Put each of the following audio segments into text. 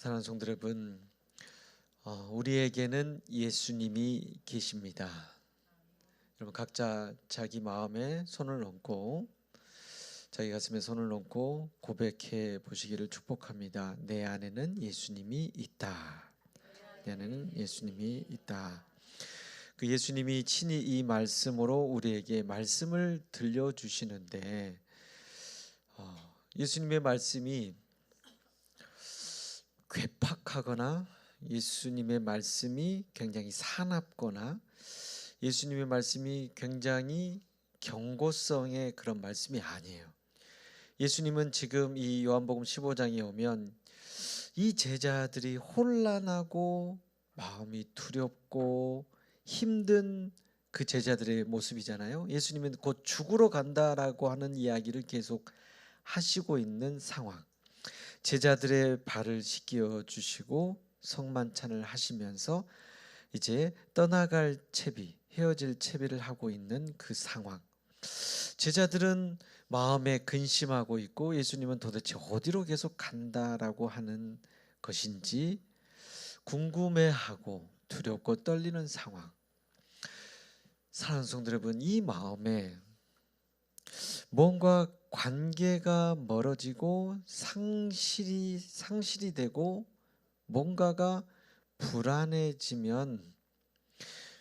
사랑하는 성도 여러분, 어, 우리에게는 예수님이 계십니다. 여러분 각자 자기 마음에 손을 얹고 자기 가슴에 손을 얹고 고백해 보시기를 축복합니다. 내 안에는 예수님이 있다. 내 안에는 예수님이 있다. 그 예수님이 친히 이 말씀으로 우리에게 말씀을 들려 주시는데 어, 예수님의 말씀이 괴팍하거나 예수님의 말씀이 굉장히 사납거나 예수님의 말씀이 굉장히 경고성의 그런 말씀이 아니에요. 예수님은 지금 이 요한복음 15장에 오면 이 제자들이 혼란하고 마음이 두렵고 힘든 그 제자들의 모습이잖아요. 예수님은 곧 죽으러 간다라고 하는 이야기를 계속 하시고 있는 상황. 제자들의 발을 씻겨 주시고 성만찬을 하시면서 이제 떠나갈 채비, 헤어질 채비를 하고 있는 그 상황. 제자들은 마음에 근심하고 있고 예수님은 도대체 어디로 계속 간다라고 하는 것인지 궁금해하고 두렵고 떨리는 상황. 사랑하는 성도 여러분, 이 마음에 뭔가 관계가 멀어지고 상실이 상실이 되고 뭔가가 불안해지면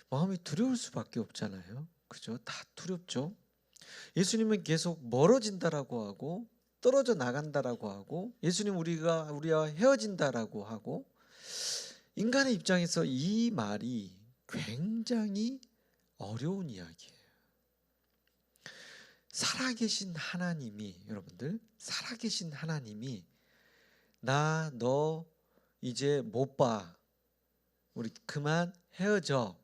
마음이 두려울 수밖에 없잖아요. 그죠? 다 두렵죠. 예수님은 계속 멀어진다라고 하고 떨어져 나간다라고 하고 예수님 우리가 우리와 헤어진다라고 하고 인간의 입장에서 이 말이 굉장히 어려운 이야기예요. 살아계신 하나님이 여러분들 살아계신 하나님이 나 너 이제 못 봐. 우리 그만 헤어져.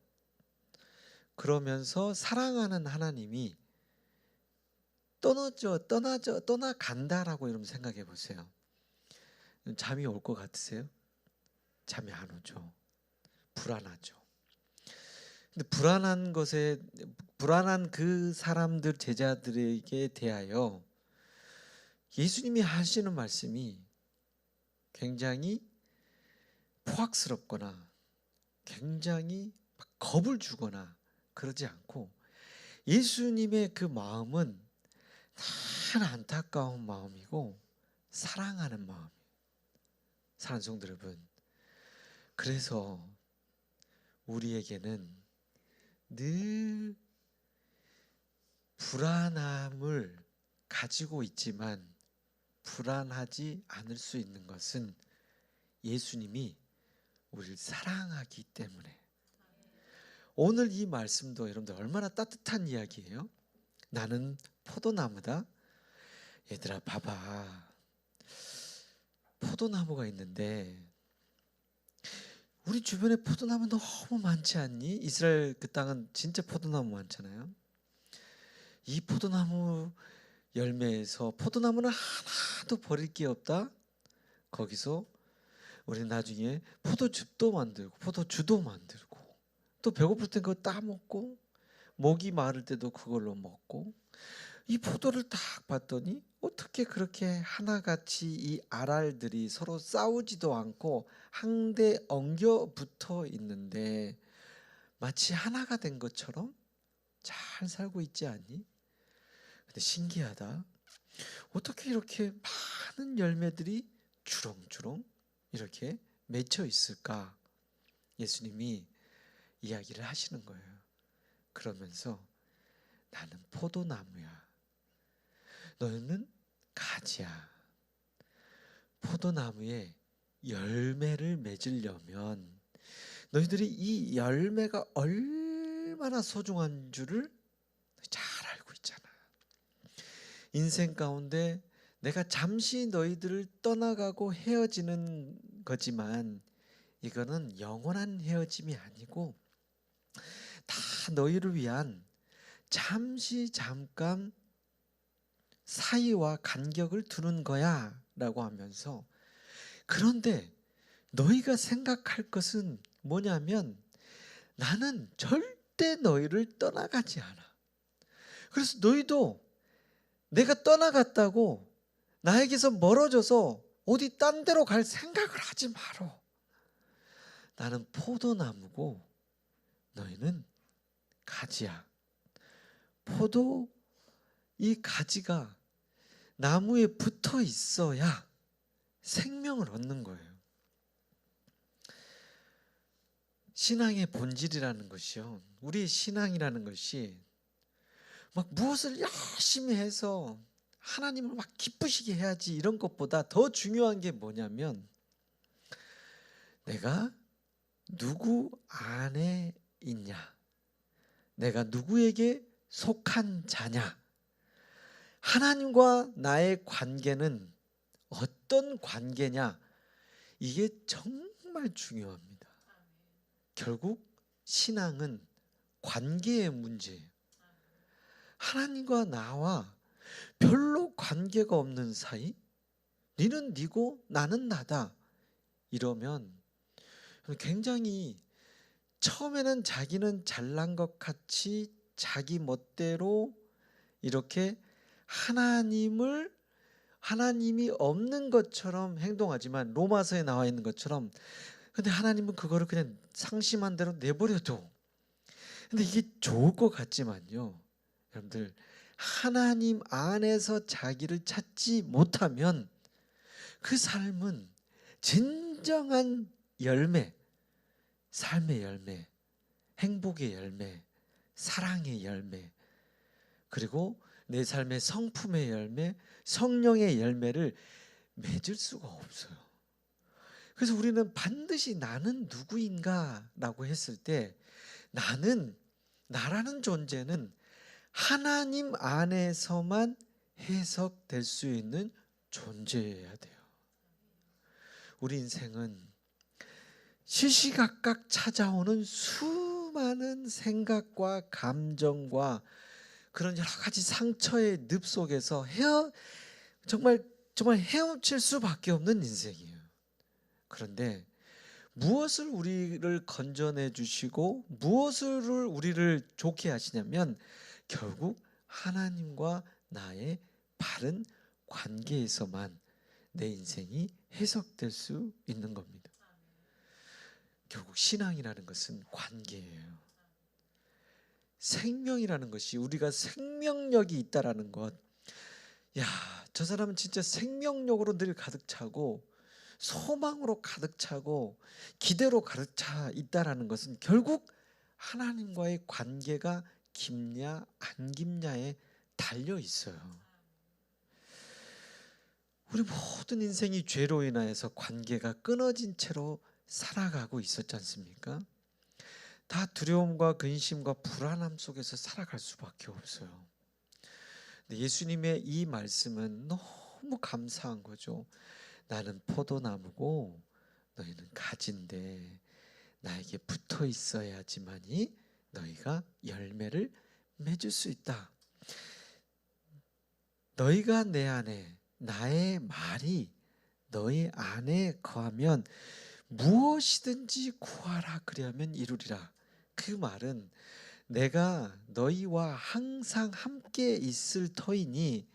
그러면서 사랑하는 하나님이 떠나죠, 떠나죠, 떠나간다라고 여러분 생각해 보세요. 잠이 올 것 같으세요? 잠이 안 오죠. 불안하죠. 근데 불안한 것에 불안한 그 사람들 제자들에게 대하여 예수님이 하시는 말씀이 굉장히 포악스럽거나 굉장히 겁을 주거나 그러지 않고 예수님의 그 마음은 늘 안타까운 마음이고 사랑하는 마음. 사랑하는 성도 여러분. 그래서 우리에게는 늘 불안함을 가지고 있지만 불안하지 않을 수 있는 것은 예수님이 우리를 사랑하기 때문에 오늘 이 말씀도 여러분들 얼마나 따뜻한 이야기예요? 나는 포도나무다. 얘들아 봐봐. 포도나무가 있는데 우리 주변에 포도나무 너무 많지 않니? 이스라엘 그 땅은 진짜 포도나무 많잖아요. 이 포도나무 열매에서 포도나무는 하나도 버릴 게 없다. 거기서 우리 나중에 포도즙도 만들고 포도주도 만들고 또 배고플 땐 그거 따 먹고 목이 마를 때도 그걸로 먹고 이 포도를 딱 봤더니 어떻게 그렇게 하나같이 이 알알들이 서로 싸우지도 않고 한데 엉겨 붙어 있는데 마치 하나가 된 것처럼 잘 살고 있지 않니? 근데 신기하다. 어떻게 이렇게 많은 열매들이 주렁주렁 이렇게 맺혀 있을까? 예수님이 이야기를 하시는 거예요. 그러면서 나는 포도나무야. 너는 가지야. 포도나무에 열매를 맺으려면 너희들이 이 열매가 얼마나 소중한 줄을 잘 알고 있잖아. 인생 가운데 내가 잠시 너희들을 떠나가고 헤어지는 거지만 이거는 영원한 헤어짐이 아니고 다 너희를 위한 잠시 잠깐 사이와 간격을 두는 거야 라고 하면서 그런데 너희가 생각할 것은 뭐냐면 나는 절대 너희를 떠나가지 않아. 그래서 너희도 내가 떠나갔다고 나에게서 멀어져서 어디 딴 데로 갈 생각을 하지 마라. 나는 포도나무고 너희는 가지야. 포도 이 가지가 나무에 붙어 있어야 생명을 얻는 거예요. 신앙의 본질이라는 것이요. 우리의 신앙이라는 것이 막 무엇을 열심히 해서 하나님을 막 기쁘시게 해야지 이런 것보다 더 중요한 게 뭐냐면 내가 누구 안에 있냐? 내가 누구에게 속한 자냐? 하나님과 나의 관계는 어떤 관계냐? 이게 정말 중요합니다. 결국 신앙은 관계의 문제예요. 하나님과 나와 별로 관계가 없는 사이? 니는 니고 나는 나다. 이러면 굉장히 처음에는 자기는 잘난 것 같이 자기 멋대로 이렇게 하나님을 하나님이 없는 것처럼 행동하지만 로마서에 나와 있는 것처럼 근데 하나님은 그거를 그냥 상심한 대로 내버려둬. 근데 이게 좋을 것 같지만요. 여러분들 하나님 안에서 자기를 찾지 못하면 그 삶은 진정한 열매, 삶의 열매, 행복의 열매, 사랑의 열매, 그리고 내 삶의 성품의 열매, 성령의 열매를 맺을 수가 없어요. 그래서 우리는 반드시 나는 누구인가라고 했을 때 나는 나라는 존재는 하나님 안에서만 해석될 수 있는 존재여야 돼요. 우리 인생은 시시각각 찾아오는 수많은 생각과 감정과 그런 여러 가지 상처의 늪 속에서 헤어 정말 정말 헤엄칠 수밖에 없는 인생이에요. 그런데 무엇을 우리를 건져내 주시고 무엇을 우리를 좋게 하시냐면 결국 하나님과 나의 바른 관계에서만 내 인생이 해석될 수 있는 겁니다. 결국 신앙이라는 것은 관계예요. 생명이라는 것이 우리가 생명력이 있다라는 것. 야, 저 사람은 진짜 생명력으로 늘 가득 차고 소망으로 가득 차고 기대로 가득 차 있다라는 것은 결국 하나님과의 관계가 깊냐 안 깊냐에 달려 있어요. 우리 모든 인생이 죄로 인하여서 관계가 끊어진 채로 살아가고 있었지 않습니까? 다 두려움과 근심과 불안함 속에서 살아갈 수밖에 없어요. 예수님의 이 말씀은 너무 감사한 거죠. 나는 포도나무고 너희는 가지인데 나에게 붙어 있어야지만이 너희가 열매를 맺을 수 있다. 너희가 내 안에 나의 말이 너희 안에 거하면 무엇이든지 구하라 그리하면 이루리라. 그 말은 내가 너희와 항상 함께 있을 터이니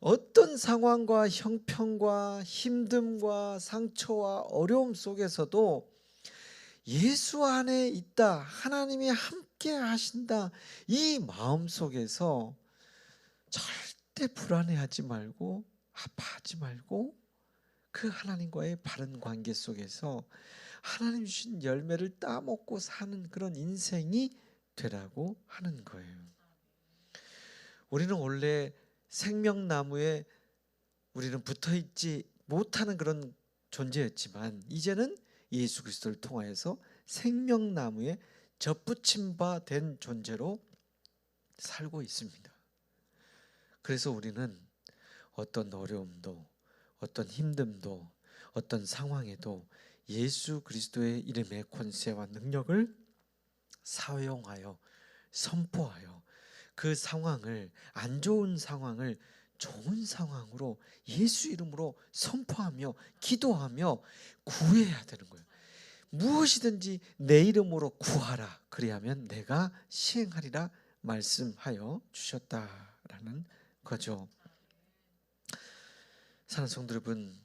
어떤 상황과 형편과 힘듦과 상처와 어려움 속에서도 예수 안에 있다. 하나님이 함께 하신다. 이 마음 속에서 절대 불안해하지 말고 아파하지 말고 그 하나님과의 바른 관계 속에서 하나님 주신 열매를 따먹고 사는 그런 인생이 되라고 하는 거예요. 우리는 원래 생명나무에 우리는 붙어 있지 못하는 그런 존재였지만 이제는 예수 그리스도를 통하여서 생명나무에 접붙임 바 된 존재로 살고 있습니다. 그래서 우리는 어떤 어려움도 어떤 힘듦도 어떤 상황에도 예수 그리스도의 이름의 권세와 능력을 사용하여 선포하여 그 상황을 안 좋은 상황을 좋은 상황으로 예수 이름으로 선포하며 기도하며 구해야 되는 거예요. 무엇이든지 내 이름으로 구하라. 그리하면 내가 시행하리라 말씀하여 주셨다라는 거죠. 사는 성도 여러분,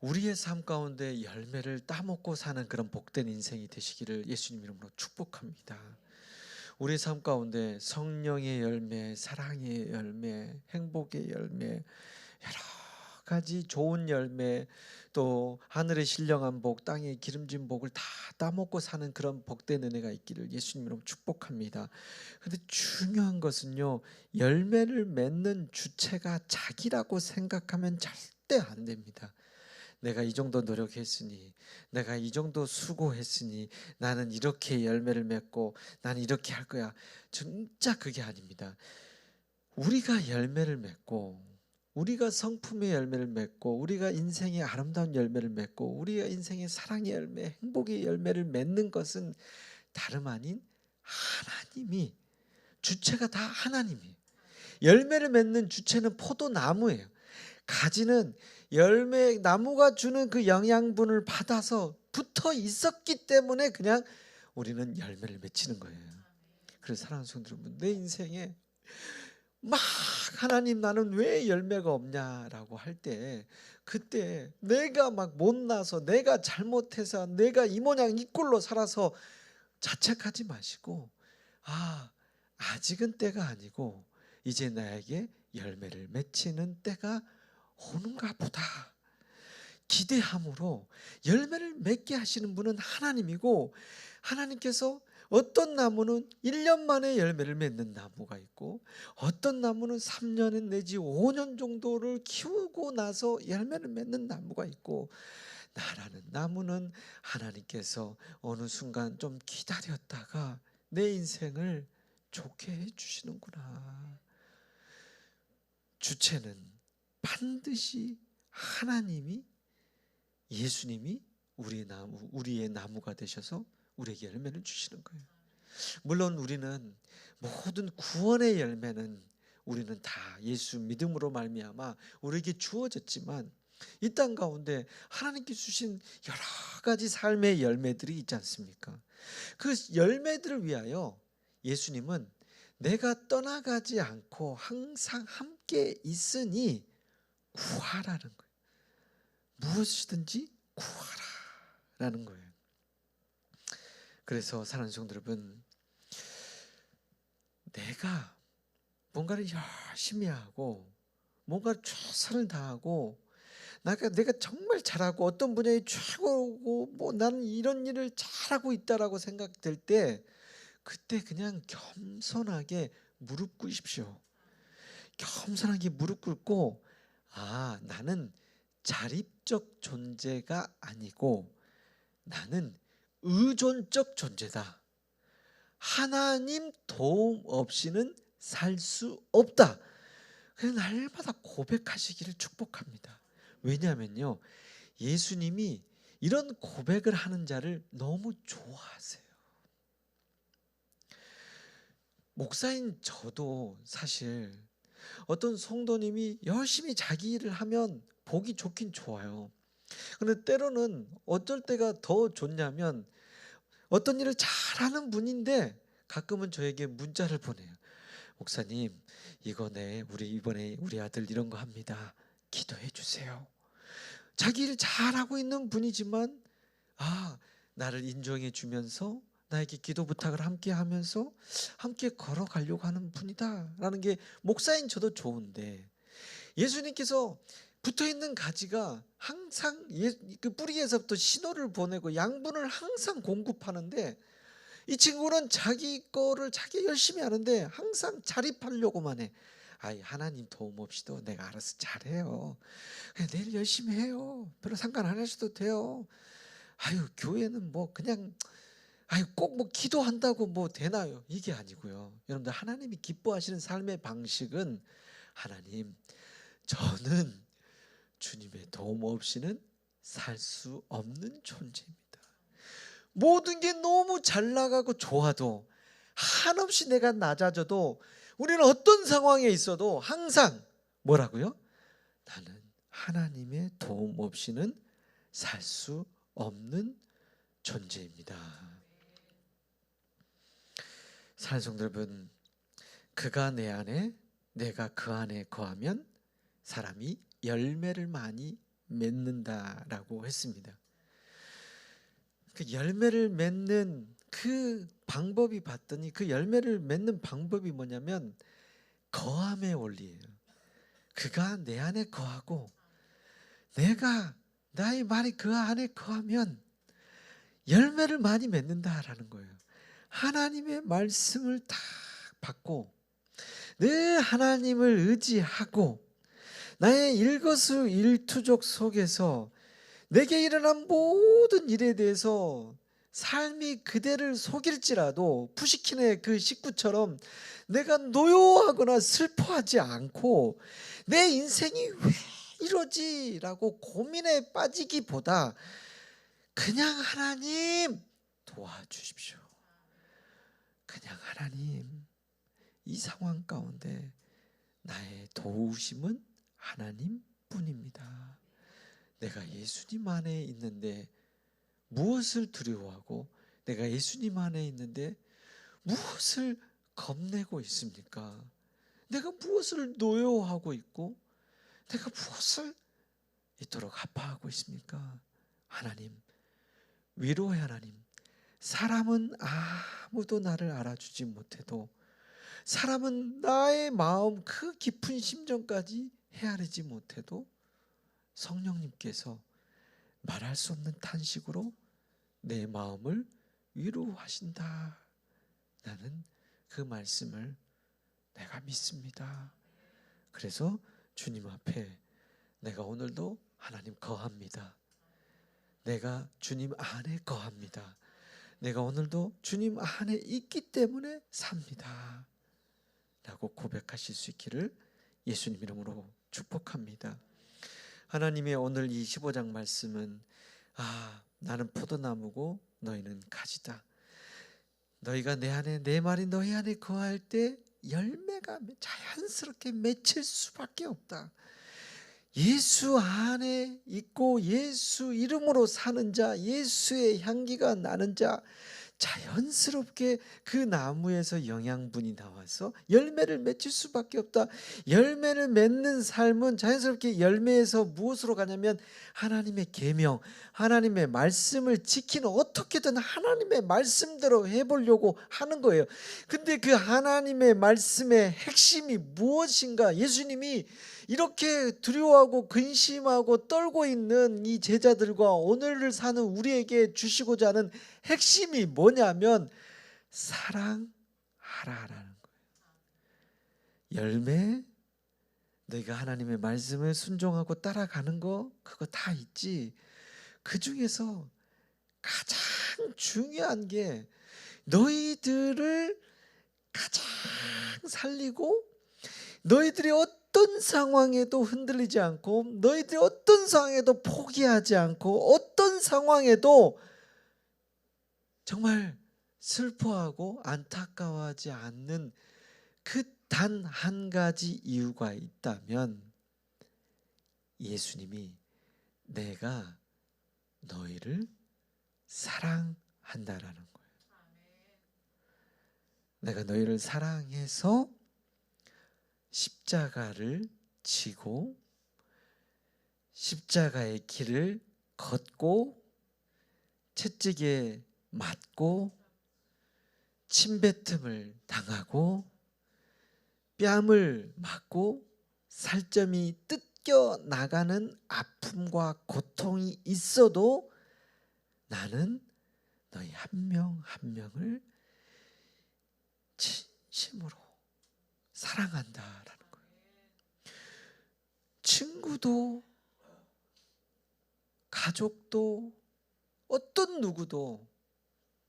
우리의 삶 가운데 열매를 따먹고 사는 그런 복된 인생이 되시기를 예수님 이름으로 축복합니다. 우리 삶 가운데 성령의 열매, 사랑의 열매, 행복의 열매, 여러 가지 좋은 열매, 또 하늘의 신령한 복, 땅의 기름진 복을 다 따먹고 사는 그런 복된 은혜가 있기를 예수님으로 축복합니다. 근데 중요한 것은요, 열매를 맺는 주체가 자기라고 생각하면 절대 안 됩니다. 내가 이 정도 노력했으니, 내가 이 정도 수고했으니, 나는 이렇게 열매를 맺고, 나는 이렇게 할 거야. 진짜 그게 아닙니다. 우리가 열매를 맺고, 우리가 성품의 열매를 맺고, 우리가 인생의 아름다운 열매를 맺고, 우리가 인생의 사랑의 열매, 행복의 열매를 맺는 것은 다름 아닌 하나님이 주체가 다 하나님이에요. 열매를 맺는 주체는 포도나무예요. 가지는 열매 나무가 주는 그 영양분을 받아서 붙어 있었기 때문에 그냥 우리는 열매를 맺히는 거예요. 그래서 사랑하는 성도 여러분, 내 인생에 막 하나님 나는 왜 열매가 없냐라고 할 때 그때 내가 막 못나서 내가 잘못해서 내가 이 모양 이 꼴로 살아서 자책하지 마시고 아 아직은 때가 아니고 이제 나에게 열매를 맺히는 때가 오는가 보다. 기대함으로 열매를 맺게 하시는 분은 하나님이고 하나님께서 어떤 나무는 1년 만에 열매를 맺는 나무가 있고 어떤 나무는 3년 내지 5년 정도를 키우고 나서 열매를 맺는 나무가 있고 나라는 나무는 하나님께서 어느 순간 좀 기다렸다가 내 인생을 좋게 해 주시는구나. 주체는 반드시 하나님이 예수님이 우리의 나무 우리의 나무가 되셔서 우리에게 열매를 주시는 거예요. 물론 우리는 모든 구원의 열매는 우리는 다 예수 믿음으로 말미암아 우리에게 주어졌지만 이 땅 가운데 하나님께 주신 여러 가지 삶의 열매들이 있지 않습니까? 그 열매들을 위하여 예수님은 내가 떠나가지 않고 항상 함께 있으니 구하라는 거예요. 무엇이든지 구하라라는 거예요. 그래서 사랑하는 성도 여러분, 내가 뭔가를 열심히 하고 뭔가 최선을 다하고 내가 내가 정말 잘하고 어떤 분야에 최고고 뭐 나는 이런 일을 잘하고 있다라고 생각될 때 그때 그냥 겸손하게 무릎 꿇으십시오. 겸손하게 무릎 꿇고 아 나는 자립적 존재가 아니고 나는 의존적 존재다. 하나님 도움 없이는 살 수 없다. 그냥 날마다 고백하시기를 축복합니다. 왜냐하면요, 예수님이 이런 고백을 하는 자를 너무 좋아하세요. 목사인 저도 사실 어떤 성도님이 열심히 자기 일을 하면 보기 좋긴 좋아요. 근데 때로는 어쩔 때가 더 좋냐면 어떤 일을 잘하는 분인데 가끔은 저에게 문자를 보내요. 목사님, 이거네 우리 이번에 우리 아들 이런 거 합니다. 기도해 주세요. 자기 일 잘하고 있는 분이지만 아 나를 인정해 주면서 나에게 기도 부탁을 함께 하면서 함께 걸어가려고 하는 분이다라는 게 목사인 저도 좋은데 예수님께서 붙어 있는 가지가 항상 예, 그 뿌리에서부터 신호를 보내고 양분을 항상 공급하는데 이 친구는 자기 거를 자기 열심히 하는데 항상 자립하려고만 해. 아이 하나님 도움 없이도 내가 알아서 잘해요. 내일 열심히 해요. 별로 상관 안 하셔도 돼요. 아유 교회는 뭐 그냥 아유 꼭 뭐 기도한다고 뭐 되나요? 이게 아니고요. 여러분들 하나님이 기뻐하시는 삶의 방식은 하나님 저는 주님의 도움 없이는 살 수 없는 존재입니다. 모든 게 너무 잘 나가고 좋아도 한없이 내가 낮아져도 우리는 어떤 상황에 있어도 항상 뭐라고요? 나는 하나님의 도움 없이는 살 수 없는 존재입니다. 사랑성도 여러분, 그가 내 안에, 내가 그 안에 거하면 사람이 열매를 많이 맺는다라고 했습니다. 그 열매를 맺는 그 방법이 봤더니 그 열매를 맺는 방법이 뭐냐면 거함의 원리예요. 그가 내 안에 거하고 내가 나의 말이 그 안에 거하면 열매를 많이 맺는다라는 거예요. 하나님의 말씀을 다 받고 늘 하나님을 의지하고 나의 일거수 일투족 속에서 내게 일어난 모든 일에 대해서 삶이 그대를 속일지라도 푸시킨의 그 식구처럼 내가 노여하거나 슬퍼하지 않고 내 인생이 왜 이러지라고 고민에 빠지기보다 그냥 하나님 도와주십시오. 그냥 하나님 이 상황 가운데 나의 도우심은 하나님 뿐입니다. 내가 예수님 안에 있는데 무엇을 두려워하고 내가 예수님 안에 있는데 무엇을 겁내고 있습니까? 내가 무엇을 노여워하고 있고 내가 무엇을 이토록 아파하고 있습니까? 하나님 위로의 하나님 사람은 아무도 나를 알아주지 못해도 사람은 나의 마음 그 깊은 심정까지 헤아리지 못해도 성령님께서 말할 수 없는 탄식으로 내 마음을 위로하신다. 나는 그 말씀을 내가 믿습니다. 그래서 주님 앞에 내가 오늘도 하나님 거합니다. 내가 주님 안에 거합니다. 내가 오늘도 주님 안에 있기 때문에 삽니다. 라고 고백하실 수 있기를 예수님 이름으로 축복합니다. 하나님의 오늘 이 15장 말씀은 아, 나는 포도나무고 너희는 가지다. 너희가 내 안에 내 말이 너희 안에 거할 때 열매가 자연스럽게 맺힐 수밖에 없다. 예수 안에 있고 예수 이름으로 사는 자, 예수의 향기가 나는 자, 자연스럽게 그 나무에서 영양분이 나와서 열매를 맺힐 수밖에 없다. 열매를 맺는 삶은 자연스럽게 열매에서 무엇으로 가냐면 하나님의 계명, 하나님의 말씀을 지키는 어떻게든 하나님의 말씀대로 해보려고 하는 거예요. 근데 그 하나님의 말씀의 핵심이 무엇인가? 예수님이 이렇게 두려워하고 근심하고 떨고 있는 이 제자들과 오늘을 사는 우리에게 주시고자 하는 핵심이 뭐냐면 사랑하라라는 거예요. 열매 너희가 하나님의 말씀을 순종하고 따라가는 거 그거 다 있지. 그 중에서 가장 중요한 게 너희들을 가장 살리고 너희들이 어떤 상황에도 흔들리지 않고 너희들이 어떤 상황에도 포기하지 않고 어떤 상황에도 정말 슬퍼하고 안타까워하지 않는 그 단 한 가지 이유가 있다면 예수님이 내가 너희를 사랑한다라는 거예요. 내가 너희를 사랑해서 십자가를 지고 십자가의 길을 걷고 채찍에 맞고 침뱉음을 당하고 뺨을 맞고 살점이 뜯겨 나가는 아픔과 고통이 있어도 나는 너희 한 명한 명을 진심으로 사랑한다라는 거예요. 친구도 가족도 어떤 누구도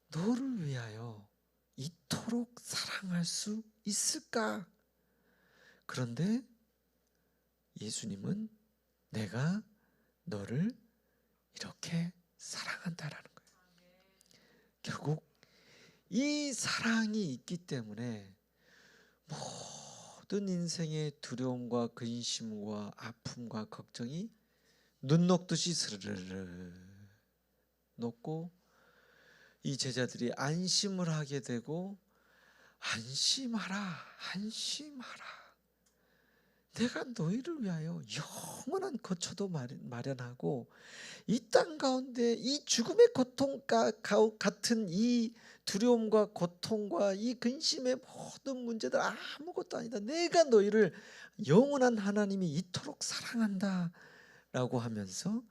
너를 위하여 이토록 사랑할 수 있을까? 그런데 예수님은 내가 너를 이렇게 사랑한다라는 거예요. 결국 이 사랑이 있기 때문에 모든 인생의 두려움과 근심과 아픔과 걱정이 눈 녹듯이 스르르르 녹고 이 제자들이 안심을 하게 되고 안심하라 안심하라 내가 너희를 위하여 영원한 거처도 마련- 마련하고 이 땅 가운데 이 죽음의 고통과 가- 같은 이 두려움과 고통과 이 근심의 모든 문제들 아무것도 아니다. 내가 너희를 영원한 하나님이 이토록 사랑한다. 라고 하면서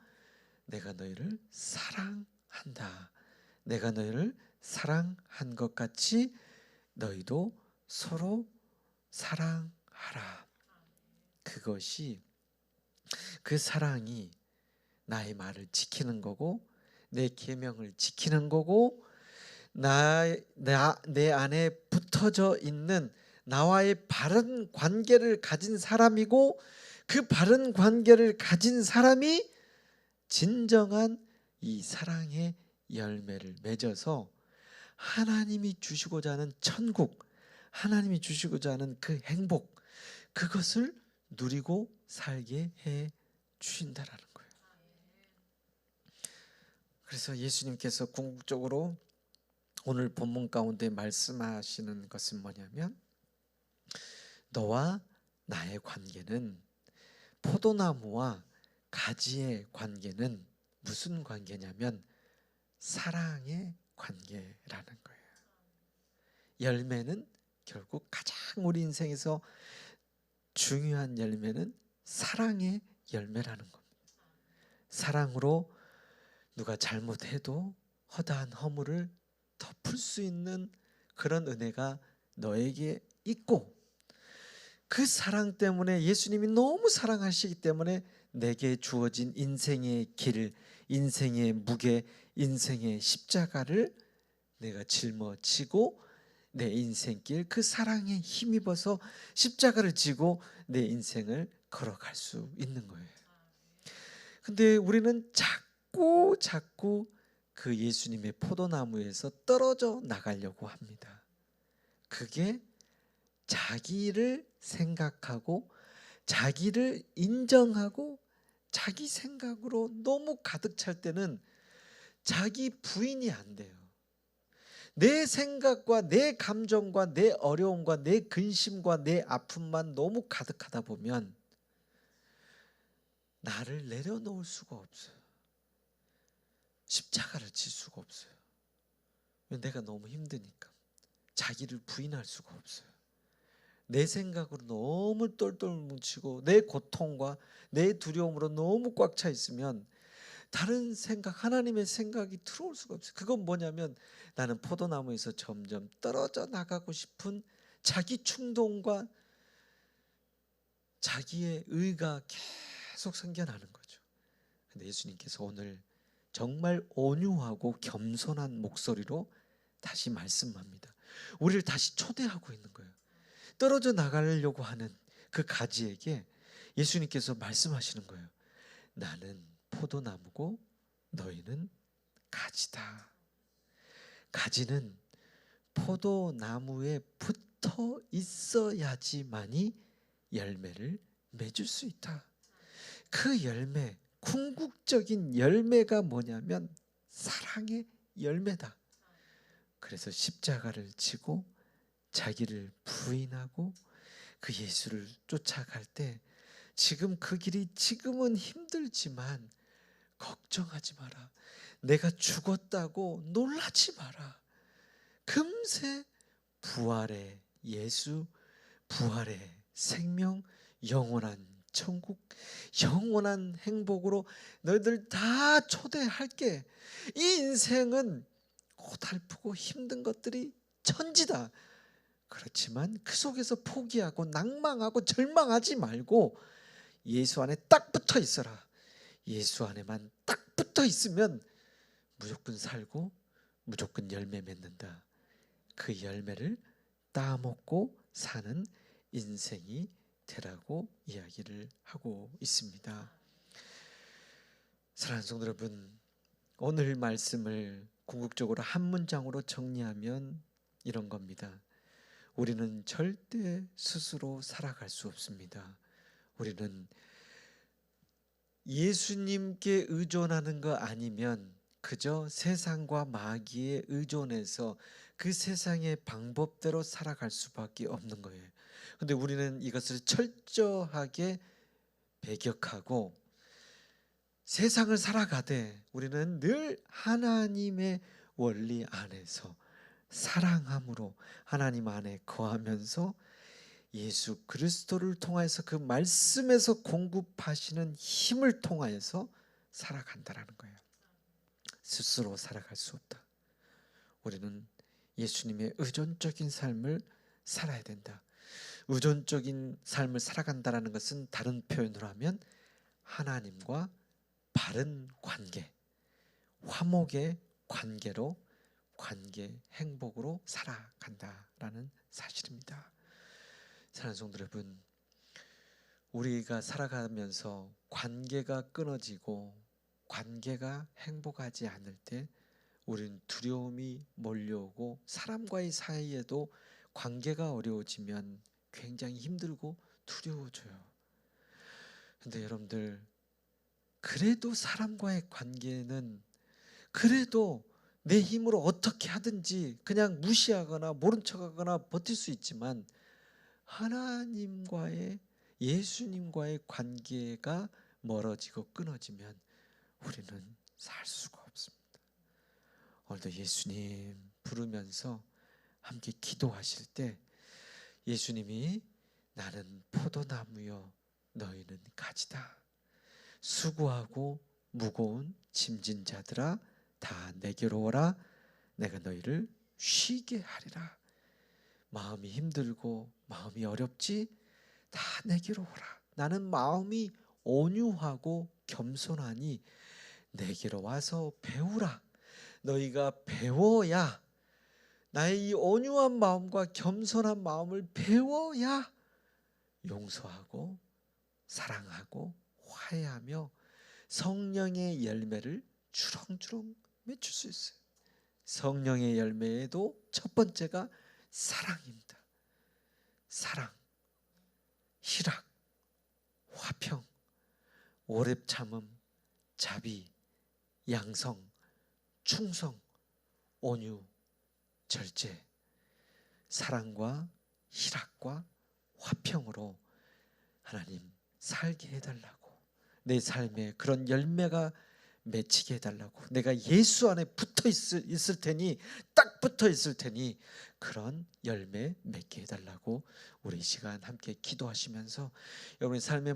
내가 너희를 사랑한다. 내가 너희를 사랑한 것 같이 너희도 서로 사랑하라. 그것이 그 사랑이 나의 말을 지키는 거고 내 계명을 지키는 거고 나내 안에 붙어져 있는 나와의 바른 관계를 가진 사람이고 그 바른 관계를 가진 사람이 진정한 이 사랑의 열매를 맺어서 하나님이 주시고자 하는 천국, 하나님이 주시고자 하는 그 행복, 그것을 누리고 살게 해 주신다라는 거예요. 그래서 예수님께서 궁극적으로 오늘 본문 가운데 말씀하시는 것은 뭐냐면 너와 나의 관계는 포도나무와 가지의 관계는 무슨 관계냐면 사랑의 관계라는 거예요. 열매는 결국 가장 우리 인생에서 중요한 열매는 사랑의 열매라는 겁니다. 사랑으로 누가 잘못해도 허다한 허물을 덮을 수 있는 그런 은혜가 너에게 있고 그 사랑 때문에 예수님이 너무 사랑하시기 때문에 내게 주어진 인생의 길, 인생의 무게, 인생의 십자가를 내가 짊어지고 내 인생길 그 사랑에 힘입어서 십자가를 지고 내 인생을 걸어갈 수 있는 거예요. 근데 우리는 자꾸 자꾸 그 예수님의 포도나무에서 떨어져 나가려고 합니다. 그게 자기를 생각하고 자기를 인정하고 자기 생각으로 너무 가득 찰 때는 자기 부인이 안 돼요. 내 생각과 내 감정과 내 어려움과 내 근심과 내 아픔만 너무 가득하다 보면 나를 내려놓을 수가 없어요. 십자가를 칠 수가 없어요. 왜 내가 너무 힘드니까. 자기를 부인할 수가 없어요. 내 생각으로 너무 똘똘 뭉치고 내 고통과 내 두려움으로 너무 꽉 차 있으면 다른 생각, 하나님의 생각이 들어올 수가 없어요. 그건 뭐냐면 나는 포도나무에서 점점 떨어져 나가고 싶은 자기 충동과 자기의 의가 계속 생겨나는 거죠. 근데 예수님께서 오늘 정말 온유하고 겸손한 목소리로 다시 말씀합니다. 우리를 다시 초대하고 있는 거예요. 떨어져 나가려고 하는 그 가지에게 예수님께서 말씀하시는 거예요. 나는 포도나무고 너희는 가지다. 가지는 포도나무에 붙어 있어야지만이 열매를 맺을 수 있다. 그 열매, 궁극적인 열매가 뭐냐면 사랑의 열매다. 그래서 십자가를 지고 자기를 부인하고 그 예수를 쫓아갈 때 지금 그 길이 지금은 힘들지만 걱정하지 마라. 내가 죽었다고 놀라지 마라. 금세 부활의 예수, 부활의 생명, 영원한 천국, 영원한 행복으로 너희들 다 초대할게. 이 인생은 고달프고 힘든 것들이 천지다. 그렇지만 그 속에서 포기하고 낭망하고 절망하지 말고 예수 안에 딱 붙어 있어라. 예수 안에만 딱 붙어 있으면 무조건 살고 무조건 열매 맺는다. 그 열매를 따먹고 사는 인생이 되라고 이야기를 하고 있습니다. 사랑하는 성도 여러분, 오늘 말씀을 궁극적으로 한 문장으로 정리하면 이런 겁니다. 우리는 절대 스스로 살아갈 수 없습니다. 우리는 예수님께 의존하는 거 아니면 그저 세상과 마귀에 의존해서 그 세상의 방법대로 살아갈 수밖에 없는 거예요. 근데 우리는 이것을 철저하게 배격하고 세상을 살아가되 우리는 늘 하나님의 원리 안에서 사랑함으로 하나님 안에 거하면서 예수 그리스도를 통하여서 그 말씀에서 공급하시는 힘을 통하여서 살아간다라는 거예요. 스스로 살아갈 수 없다. 우리는 예수님의 의존적인 삶을 살아야 된다. 의존적인 삶을 살아간다라는 것은 다른 표현으로 하면 하나님과 바른 관계, 화목의 관계로 관계 행복으로 살아간다라는 사실입니다. 사랑하는 성도 여러분, 우리가 살아가면서 관계가 끊어지고 관계가 행복하지 않을 때 우리는 두려움이 몰려오고 사람과의 사이에도 관계가 어려워지면 굉장히 힘들고 두려워져요. 근데 여러분들 그래도 사람과의 관계는 그래도 내 힘으로 어떻게 하든지 그냥 무시하거나 모른 척하거나 버틸 수 있지만 하나님과의 예수님과의 관계가 멀어지고 끊어지면 우리는 살 수가 없습니다. 오늘도 예수님 부르면서 함께 기도하실 때 예수님이 나는 포도나무요 너희는 가지다. 수고하고 무거운 짐진 자들아 다 내게로 오라 내가 너희를 쉬게 하리라. 마음이 힘들고 마음이 어렵지 다 내게로 오라. 나는 마음이 온유하고 겸손하니 내게로 와서 배우라. 너희가 배워야 나의 이 온유한 마음과 겸손한 마음을 배워야 용서하고 사랑하고 화해하며 성령의 열매를 주렁주렁 맺을 수 있어요. 성령의 열매에도 첫 번째가 사랑입니다. 사랑, 희락, 화평, 오래 참음, 자비, 양성, 충성, 온유, 절제, 사랑과 희락과 화평으로 하나님 살게 해달라고 내 삶에 그런 열매가 맺히게 해달라고. 내가 예수 안에 붙어 있을, 있을 테니 딱 붙어 있을 테니 그런 열매 맺게 해달라고 우리 이 시간 함께 기도하시면서 여러분의 삶의